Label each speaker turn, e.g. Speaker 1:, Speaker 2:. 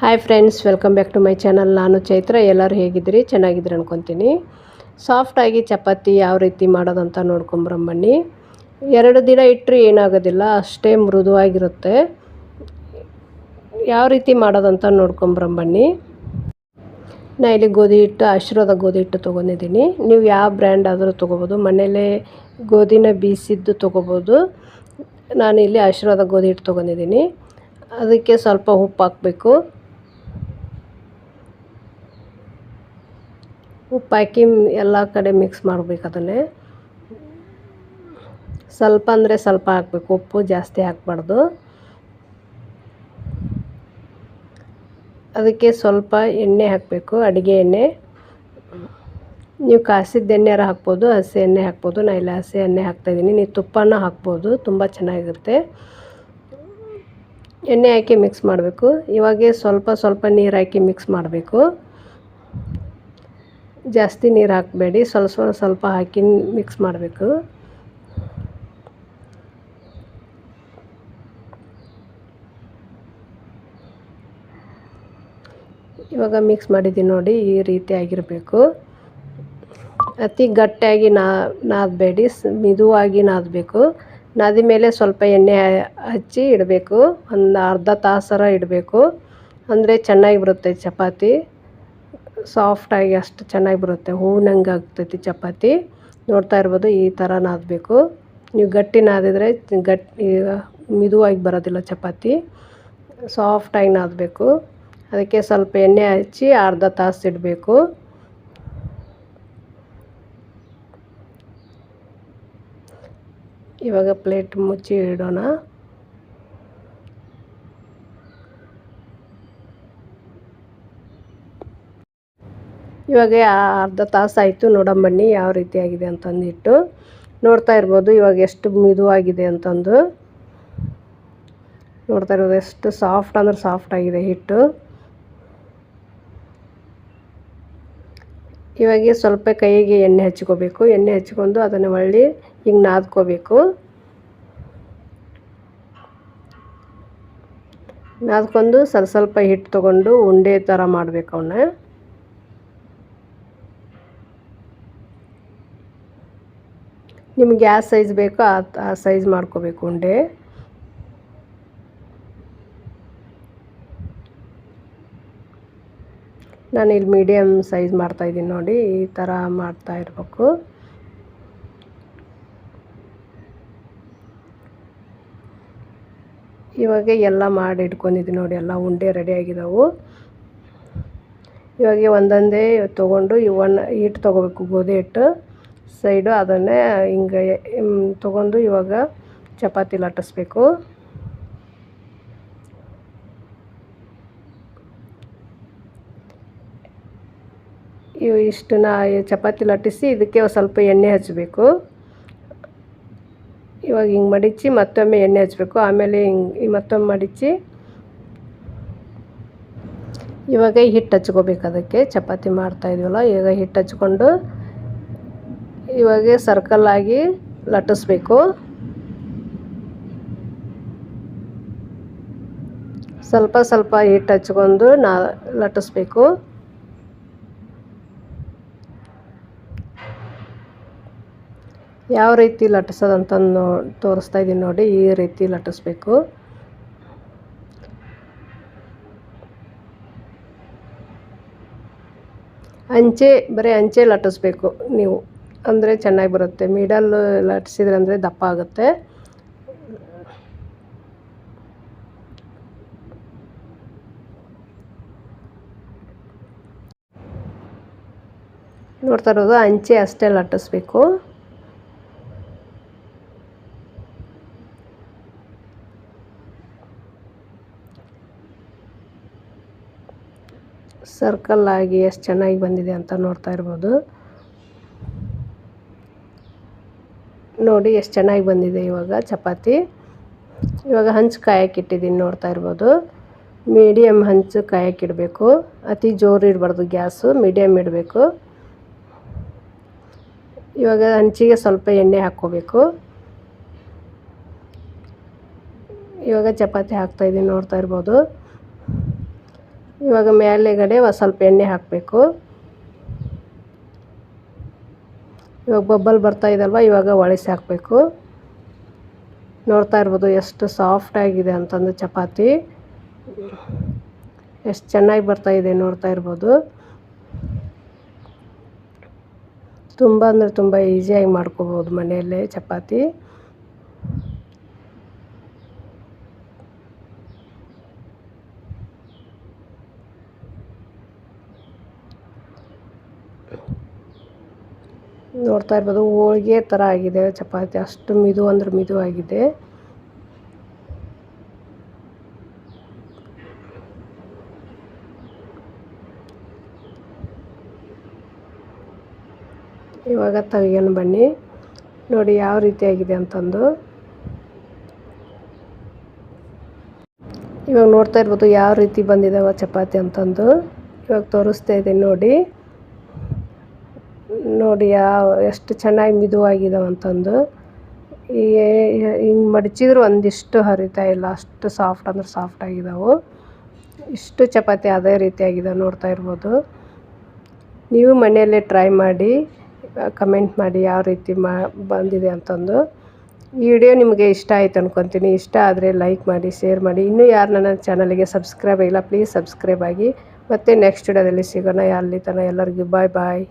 Speaker 1: Hi friends welcome back to my channel ನಾನು ಚೈತ್ರ. ಎಲ್ಲರೂ ಹೇಗಿದ್ದೀರಿ? ಚೆನ್ನಾಗಿದ್ದೀರಿ ಅನ್ಕೊತೀನಿ. ಸಾಫ್ಟಾಗಿ ಚಪಾತಿ ಯಾವ ರೀತಿ ಮಾಡೋದಂತ ನೋಡ್ಕೊಂಬರಂಬನ್ನಿ ಎರಡು ದಿನ ಇಟ್ಟರೆ ಏನಾಗೋದಿಲ್ಲ, ಅಷ್ಟೇ ಮೃದುವಾಗಿರುತ್ತೆ. ಯಾವ ರೀತಿ ಮಾಡೋದಂತ ನೋಡ್ಕೊಂಬರಂಬನ್ನಿ ನಾ ಇಲ್ಲಿ ಗೋಧಿ ಹಿಟ್ಟು ಆಶೀರ್ವಾದ ಗೋಧಿ ಹಿಟ್ಟು ತೊಗೊಂಡಿದ್ದೀನಿ. ನೀವು ಯಾವ ಬ್ರ್ಯಾಂಡ್ ಆದರೂ ತೊಗೋಬೋದು. ಮನೇಲೇ ಗೋಧಿನ ಬೀಸಿದ್ದು ತೊಗೋಬೋದು. ನಾನು ಇಲ್ಲಿ ಆಶೀರ್ವಾದ ಗೋಧಿ ಹಿಟ್ಟು ತೊಗೊಂಡಿದ್ದೀನಿ. ಅದಕ್ಕೆ ಸ್ವಲ್ಪ ಉಪ್ಪು ಹಾಕಬೇಕು. ಉಪ್ಪು ಹಾಕಿ ಎಲ್ಲ ಕಡೆ ಮಿಕ್ಸ್ ಮಾಡಬೇಕು ಅದನ್ನೇ. ಸ್ವಲ್ಪ ಅಂದರೆ ಸ್ವಲ್ಪ ಹಾಕಬೇಕು, ಉಪ್ಪು ಜಾಸ್ತಿ ಹಾಕಬಾರ್ದು. ಅದಕ್ಕೆ ಸ್ವಲ್ಪ ಎಣ್ಣೆ ಹಾಕಬೇಕು, ಅಡುಗೆ ಎಣ್ಣೆ. ನೀವು ಕಾಸಿದ ಎಣ್ಣೆರ ಹಾಕ್ಬೋದು, ಹಸಿ ಎಣ್ಣೆ ಹಾಕ್ಬೋದು. ನಾ ಇಲ್ಲ ಹಸಿ ಎಣ್ಣೆ ಹಾಕ್ತಾಯಿದ್ದೀನಿ ನೀವು ತುಪ್ಪನ ಹಾಕ್ಬೋದು, ತುಂಬ ಚೆನ್ನಾಗಿರುತ್ತೆ. ಎಣ್ಣೆ ಹಾಕಿ ಮಿಕ್ಸ್ ಮಾಡಬೇಕು. ಇವಾಗೆ ಸ್ವಲ್ಪ ಸ್ವಲ್ಪ ನೀರು ಹಾಕಿ ಮಿಕ್ಸ್ ಮಾಡಬೇಕು. ಜಾಸ್ತಿ ನೀರು ಹಾಕಬೇಡಿ. ಸ್ವಲ್ಪ ಸ್ವಲ್ಪ ಹಾಕಿ ಮಿಕ್ಸ್ ಮಾಡಬೇಕು. ಇವಾಗ ಮಿಕ್ಸ್ ಮಾಡಿದ್ದೀನಿ ನೋಡಿ, ಈ ರೀತಿ ಆಗಿರಬೇಕು. ಅತಿ ಗಟ್ಟಿಯಾಗಿ ನಾ, ನಾದಬೇಡಿ. ಮಿದುವಾಗಿ ನಾದಬೇಕು. ನಾದಿ ಮೇಲೆ ಸ್ವಲ್ಪ ಎಣ್ಣೆ ಹಚ್ಚಿ ಇಡಬೇಕು. ಒಂದು ಅರ್ಧ ತಾಸರ ಇಡಬೇಕು. ಅಂದರೆ ಚೆನ್ನಾಗಿ ಬರುತ್ತೆ ಚಪಾತಿ. ಸಾಫ್ಟಾಗಿ ಅಷ್ಟು ಚೆನ್ನಾಗಿ ಬರುತ್ತೆ. ಹೂವಿನಂಗೆ ಆಗ್ತೈತಿ ಚಪಾತಿ. ನೋಡ್ತಾ ಇರ್ಬೋದು ಈ ಥರ ನಾದಬೇಕು ನೀವು ಗಟ್ಟಿ ನಾದಿದ್ರೆ ಗಟ್ಟಿ ಮಿದುವಾಗಿ ಬರೋದಿಲ್ಲ ಚಪಾತಿ. ಸಾಫ್ಟಾಗಿ ನಾದಬೇಕು ಅದಕ್ಕೆ ಸ್ವಲ್ಪ ಎಣ್ಣೆ ಹಚ್ಚಿ ಅರ್ಧ ತಾಸು ಇಡಬೇಕು. ಇವಾಗ ಪ್ಲೇಟ್ ಮುಚ್ಚಿ ಇಡೋಣ. ಇವಾಗ ಅರ್ಧ ತಾಸು ಆಯಿತು ನೋಡಂಬನ್ನಿ ಯಾವ ರೀತಿ ಆಗಿದೆ ಅಂತಂದಿಟ್ಟು ನೋಡ್ತಾ ಇರ್ಬೋದು. ಇವಾಗ ಎಷ್ಟು ಮಿದುವಾಗಿದೆ ಅಂತಂದು. ನೋಡ್ತಾ ಇರ್ಬೋದು ಎಷ್ಟು ಸಾಫ್ಟ್ ಅಂದ್ರೆ ಸಾಫ್ಟ್ ಆಗಿದೆ ಹಿಟ್ಟು. ಇವಾಗ ಸ್ವಲ್ಪ ಕೈಗೆ ಎಣ್ಣೆ ಹಚ್ಕೋಬೇಕು. ಎಣ್ಣೆ ಹಚ್ಕೊಂಡು ಅದನ್ನು ಒಳ್ಳೆ ಹಿಂಗೆ ನಾದ್ಕೋಬೇಕು. ನಾದ್ಕೊಂಡು ಸ್ವಲ್ಪ ಸ್ವಲ್ಪ ಹಿಟ್ಟು ತೊಗೊಂಡು ಉಂಡೆ ಥರ ಮಾಡಬೇಕು ಅವನ್ನ ನಿಮ್ಗೆ ಯಾವ ಸೈಜ್ ಬೇಕೋ ಆ ಆ ಸೈಜ್ ಮಾಡ್ಕೋಬೇಕು ಉಂಡೆ. ನಾನು ಇಲ್ಲಿ ಮೀಡಿಯಮ್ ಸೈಜ್ ಮಾಡ್ತಾಯಿದ್ದೀನಿ ನೋಡಿ, ಈ ಥರ ಮಾಡ್ತಾ ಇರಬೇಕು. ಇವಾಗ ಎಲ್ಲ ಮಾಡಿ ಇಟ್ಕೊಂಡಿದ್ದೀನಿ ನೋಡಿ, ಎಲ್ಲ ಉಂಡೆ ರೆಡಿ ಆಗಿದ್ದಾವೆ ಇವಾಗ ಒಂದೊಂದೇ ತೊಗೊಂಡು ಇವನ್ನ ಹಿಟ್ಟು ತೊಗೋಬೇಕು ಗೋಧಿ ಹಿಟ್ಟು. ಸೈಡು ಅದನ್ನೇ ಹಿಂಗೆ ತೊಗೊಂಡು ಇವಾಗ ಚಪಾತಿ ಲಟ್ಟಿಸ್ಬೇಕು. ಇವು ಇಷ್ಟನ್ನ ಚಪಾತಿ ಲಟ್ಟಿಸಿ ಇದಕ್ಕೆ ಸ್ವಲ್ಪ ಎಣ್ಣೆ ಹಚ್ಚಬೇಕು ಇವಾಗ ಹಿಂಗೆ ಮಡಿಚಿ ಮತ್ತೊಮ್ಮೆ ಎಣ್ಣೆ ಹಚ್ಚಬೇಕು ಆಮೇಲೆ ಹಿಂಗೆ ಮತ್ತೊಮ್ಮೆ ಮಡಿಚಿ ಇವಾಗ ಹಿಟ್ಟು ಹಚ್ಕೋಬೇಕು ಅದಕ್ಕೆ. ಚಪಾತಿ ಮಾಡ್ತಾ ಇವಾಗ ಹಿಟ್ಟು ಹಚ್ಕೊಂಡು ಇವಾಗ ಸರ್ಕಲ್ ಆಗಿ ಲಟ್ಟಿಸ್ಬೇಕು. ಸ್ವಲ್ಪ ಸ್ವಲ್ಪ ಹಿಟ್ಟು ಹಚ್ಕೊಂಡು ನಾ ಲಟ್ಟಿಸ್ಬೇಕು. ಯಾವ ರೀತಿ ಲಟ್ಟಿಸೋದಂತ ನೋ, ತೋರಿಸ್ತಾ ಇದ್ದೀನಿ ನೋಡಿ, ಈ ರೀತಿ ಲಟ್ಟಿಸ್ಬೇಕು. ಅಂಚೆ, ಬರೀ ಅಂಚೆ ಲಟ್ಟಿಸ್ಬೇಕು ನೀವು. ಅಂದರೆ ಚೆನ್ನಾಗಿ ಬರುತ್ತೆ. ಮಿಡಲ್ ಲಟ್ಸಿದ್ರೆ ಅಂದರೆ ದಪ್ಪ ಆಗುತ್ತೆ. ನೋಡ್ತಾ ಇರೋದು, ಅಂಚೆ ಅಷ್ಟೇ ಲಟ್ಟಿಸ್ಬೇಕು ಸರ್ಕಲ್ ಆಗಿ ಎಷ್ಟು ಚೆನ್ನಾಗಿ ಬಂದಿದೆ ಅಂತ ನೋಡ್ತಾ ಇರ್ಬೋದು. ನೋಡಿ ಎಷ್ಟು ಚೆನ್ನಾಗಿ ಬಂದಿದೆ ಇವಾಗ ಚಪಾತಿ. ಇವಾಗ ಹಂಚು ಕಾಯಕ್ಕಿಟ್ಟಿದ್ದೀನಿ ನೋಡ್ತಾ ಇರ್ಬೋದು. ಮೀಡಿಯಮ್ ಹಂಚು ಕಾಯಕ್ಕಿಡಬೇಕು ಅತಿ ಜೋರು ಇಡಬಾರ್ದು ಗ್ಯಾಸು ಮೀಡಿಯಮ್ ಇಡಬೇಕು. ಇವಾಗ ಹಂಚಿಗೆ ಸ್ವಲ್ಪ ಎಣ್ಣೆ ಹಾಕ್ಕೋಬೇಕು. ಇವಾಗ ಚಪಾತಿ ಹಾಕ್ತಾಯಿದ್ದೀನಿ ನೋಡ್ತಾ ಇರ್ಬೋದು. ಇವಾಗ ಮೇಲೆಗಡೆ ಒಂದು ಸ್ವಲ್ಪ ಎಣ್ಣೆ ಹಾಕಬೇಕು. ಇವಾಗ ಬಬ್ಬಲ್ ಬರ್ತಾ ಇದಲ್ವ? ಇವಾಗ ಒಳಸಿ ಹಾಕಬೇಕು. ನೋಡ್ತಾ ಇರ್ಬೋದು ಎಷ್ಟು ಸಾಫ್ಟ್ ಆಗಿದೆ ಅಂತಂದು ಚಪಾತಿ. ಎಷ್ಟು ಚೆನ್ನಾಗಿ ಬರ್ತಾ ಇದೆ ನೋಡ್ತಾ ಇರ್ಬೋದು. ತುಂಬ ಅಂದರೆ ತುಂಬ ಈಸಿಯಾಗಿ ಮಾಡ್ಕೋಬೋದು ಮನೆಯಲ್ಲೇ ಚಪಾತಿ. ನೋಡ್ತಾ ಇರ್ಬೋದು, ಹೋಳಿಗೆ ಥರ ಆಗಿದೆ, ಚಪಾತಿ ಅಷ್ಟು ಮಿದು ಅಂದ್ರೆ ಮಿದು ಆಗಿದೆ. ಇವಾಗ ತೆಗಿಯೋಣ ಬನ್ನಿ. ನೋಡಿ ಯಾವ ರೀತಿಯಾಗಿದೆ ಅಂತಂದು. ಇವಾಗ ನೋಡ್ತಾ ಇರ್ಬೋದು ಯಾವ ರೀತಿ ಬಂದಿದ್ದಾವೆ ಚಪಾತಿ ಅಂತಂದು. ಇವಾಗ ತೋರಿಸ್ತಾ ಇದ್ದೀನಿ ನೋಡಿ. ನೋಡಿ ಯಾವ ಎಷ್ಟು ಚೆನ್ನಾಗಿ ಮಿದುವಾಗಿದ್ದಾವೆ ಅಂತಂದು. ಹಿಂಗೆ ಮಡಚಿದ್ರು ಒಂದಿಷ್ಟು ಹರಿತಾ ಇಲ್ಲ. ಅಷ್ಟು ಸಾಫ್ಟ್ ಅಂದ್ರೆ ಸಾಫ್ಟ್ ಆಗಿದ್ದಾವೆ ಇಷ್ಟು ಚಪಾತಿ ಅದೇ ರೀತಿಯಾಗಿದೆ ನೋಡ್ತಾ ಇರ್ಬೋದು. ನೀವು ಮನೆಯಲ್ಲೇ ಟ್ರೈ ಮಾಡಿ, ಕಮೆಂಟ್ ಮಾಡಿ ಯಾವ ರೀತಿ ಮಾ, ಬಂದಿದೆ ಅಂತಂದು. ಈ ವಿಡಿಯೋ ನಿಮಗೆ ಇಷ್ಟ ಆಯ್ತು ಅನ್ಕೊತೀನಿ. ಇಷ್ಟ ಆದರೆ ಲೈಕ್ ಮಾಡಿ, ಶೇರ್ ಮಾಡಿ. ಇನ್ನೂ ಯಾರು ನನ್ನ ಚಾನಲ್ಗೆ ಸಬ್ಸ್ಕ್ರೈಬ್ ಆಗಿಲ್ಲ ಪ್ಲೀಸ್ ಸಬ್ಸ್ಕ್ರೈಬ್ ಆಗಿ. ಮತ್ತು ನೆಕ್ಸ್ಟ್ ವಿಡಿಯೋದಲ್ಲಿ ಸಿಗೋಣ. ಅಲ್ಲಿ ತನಕ ಎಲ್ಲರಿಗೂ ಬಾಯ್ ಬಾಯ್.